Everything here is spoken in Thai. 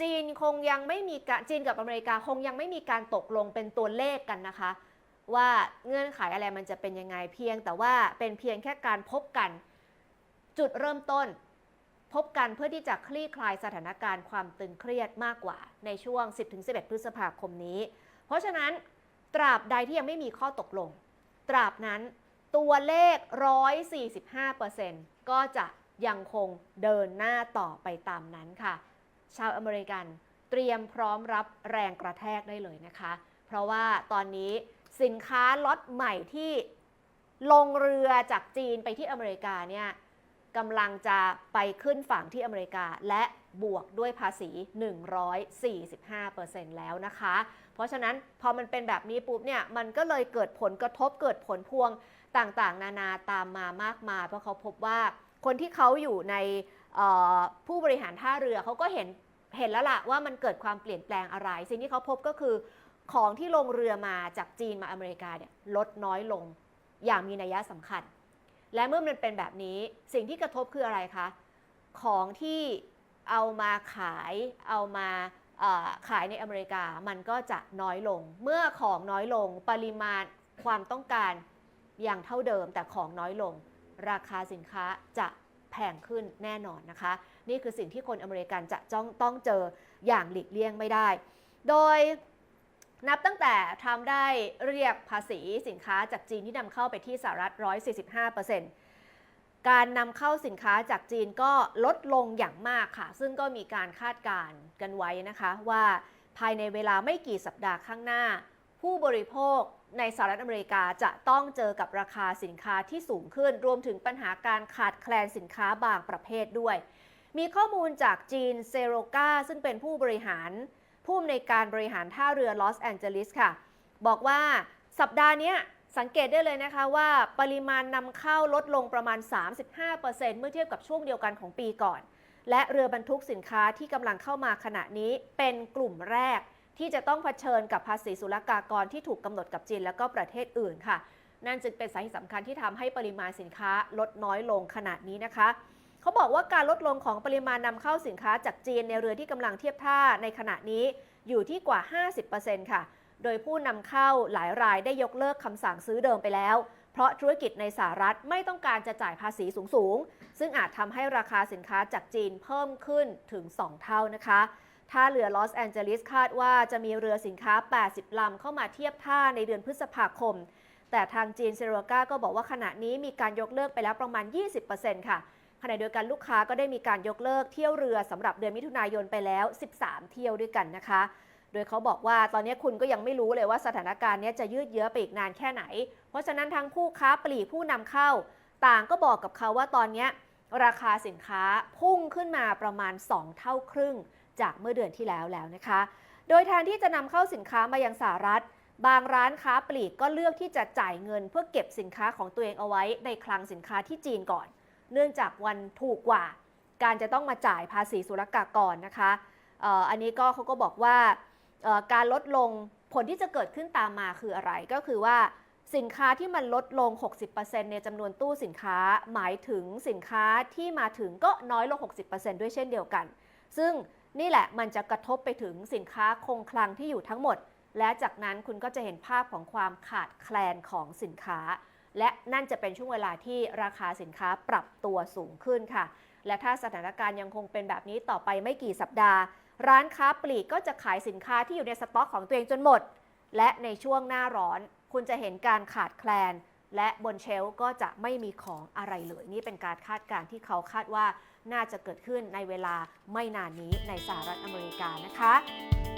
จีนคงยังไม่มีการจีนกับอเมริกาคงยังไม่มีการตกลงเป็นตัวเลขกันนะคะ ว่าเงื่อนไขอะไรมันจะเป็นยังไงเพียง แต่ว่าเป็นเพียงแค่การพบกันจุดเริ่มต้น พบกันเพื่อที่จะคลี่คลายสถานการณ์ความตึงเครียดมากกว่าในช่วง 10-11 พฤษภาคมนี้ เพราะฉะนั้นตราบใดที่ยังไม่มีข้อตกลง ตราบนั้นตัวเลข 145%ก็จะยังคงเดินหน้าต่อไปตามนั้นค่ะ ชาวอเมริกันเตรียมพร้อมรับแรงกระแทกได้เลยนะคะ เพราะว่าตอนนี้สินค้าล็อตใหม่ที่ลงเรือจากจีนไปที่อเมริกาเนี่ยกำลังจะไปขึ้นฝั่งที่อเมริกาและบวกด้วยภาษี 145%แล้วนะคะ เพราะฉะนั้นพอมันเป็นแบบนี้ปุ๊บเนี่ยมันก็เลยเกิดผลกระทบเกิดผลพวงต่างๆ นานาตามมามากมายเพราะเขาพบว่าคนที่เขาอยู่ในผู้บริหารท่าเรือเขาก็เห็น เห็นแล้วล่ะว่ามันเกิดความเปลี่ยนแปลงอะไร สิ่งที่เขาพบก็คือของที่ลงเรือมาจากจีนมาอเมริกาเนี่ยลดน้อยลง อย่างมีนัยสำคัญ และเมื่อมันเป็นแบบนี้สิ่งที่กระทบคืออะไรคะ ของที่เอามาขายเอามาขายในอเมริกามันก็จะน้อยลง เมื่อของน้อยลงปริมาณความต้องการอย่างเท่าเดิมแต่ของน้อยลง ราคาสินค้าจะ แพงขึ้นแน่นอนนะคะ นี่คือสิ่งที่คนอเมริกันจะจ้องต้องเจออย่างหลีกเลี่ยงไม่ได้ โดยนับตั้งแต่ทรัมป์ได้เรียกภาษีสินค้าจากจีนที่นำเข้าไปที่สหรัฐ 145%การนำเข้าสินค้าจากจีนก็ลดลงอย่างมากค่ะ ซึ่งก็มีการคาดการณ์กันไว้นะคะว่าภายในเวลาไม่กี่สัปดาห์ข้างหน้า ผู้บริโภคในสหรัฐอเมริกาจะต้องเจอกับราคาสินค้าที่สูงขึ้น รวมถึงปัญหาการขาดแคลนสินค้าบางประเภทด้วย มีข้อมูลจากจีนเซโรกาซึ่งเป็นผู้บริหาร ผู้อำนวยการบริหารท่าเรือลอสแอนเจลิสค่ะ บอกว่าสัปดาห์นี้สังเกตได้เลยนะคะว่าปริมาณนำเข้าลดลงประมาณ 35%เมื่อเทียบกับช่วงเดียวกันของปีก่อน และเรือบรรทุกสินค้าที่กำลังเข้ามาขณะนี้เป็นกลุ่มแรก ที่จะต้องเผชิญกับภาษีศุลกากรที่ถูกกำหนดกับจีนและก็ประเทศอื่นค่ะ นั่นจึงเป็นสาเหตุสำคัญที่ทำให้ปริมาณสินค้าลดน้อยลงขนาดนี้นะคะเขาบอกว่าการลดลงของปริมาณนำเข้าสินค้าจากจีนในเรือที่กำลังเทียบท่าในขณะนี้อยู่ที่กว่า 50%ค่ะ โดยผู้นำเข้าหลายรายได้ยกเลิกคำสั่งซื้อเดิมไปแล้ว เพราะธุรกิจในสหรัฐไม่ต้องการจะจ่ายภาษีสูง ๆ ซึ่งอาจทำให้ราคาสินค้าจากจีนเพิ่มขึ้นถึง 2 เท่านะคะ ท่าเรือลอสแอนเจลิสคาดว่าจะมีเรือสินค้า 80 ลำเข้ามาเทียบท่าในเดือนพฤษภาคม แต่ทางจีนเซโรกาก็บอกว่าขณะนี้มีการยกเลิกไปแล้วประมาณ 20%ค่ะขณะเดียวกันลูกค้าก็ได้มีการยกเลิกเที่ยวเรือสำหรับเดือนมิถุนายนไปแล้ว 13 เที่ยวด้วยกันนะคะ โดยเขาบอกว่าตอนนี้คุณก็ยังไม่รู้เลยว่าสถานการณ์นี้จะยืดเยื้อไปอีกนานแค่ไหน เพราะฉะนั้นทั้งผู้ค้าปลีกผู้นำเข้า ต่างก็บอกกับเขาว่าตอนนี้ราคาสินค้าพุ่งขึ้นมาประมาณ 2 เท่าครึ่ง จากเมื่อเดือนที่แล้วแล้วนะคะ โดยแทนที่จะนำเข้าสินค้ามายังสหรัฐ บางร้านค้าปลีกก็เลือกที่จะจ่ายเงินเพื่อเก็บสินค้าของตัวเองเอาไว้ในคลังสินค้าที่จีนก่อน เนื่องจากวันถูกกว่า การจะต้องมาจ่ายภาษีศุลกากรนะคะอ,อ,อันนี้ก็เขาก็บอกว่าการลดลงผลที่จะเกิดขึ้นตามมาคืออะไรก็คือว่าสินค้าที่มันลดลง 60%ในจำนวนตู้สินค้าหมายถึงสินค้าที่มาถึงก็น้อยลง 60%ด้วยเช่นเดียวกัน ซึ่ง นี่แหละมันจะกระทบไปถึงสินค้าคงคลังที่อยู่ทั้งหมด และจากนั้นคุณก็จะเห็นภาพของความขาดแคลนของสินค้า และนั่นจะเป็นช่วงเวลาที่ราคาสินค้าปรับตัวสูงขึ้นค่ะ และถ้าสถานการณ์ยังคงเป็นแบบนี้ต่อไปไม่กี่สัปดาห์ ร้านค้าปลีกก็จะขายสินค้าที่อยู่ในสต็อกของตัวเองจนหมด และในช่วงหน้าร้อน คุณจะเห็นการขาดแคลน และบนเชลก็จะไม่มีของอะไรเลย นี่เป็นการคาดการณ์ที่เขาคาดว่าน่าจะเกิดขึ้นในเวลาไม่นานนี้ในสหรัฐอเมริกานะคะ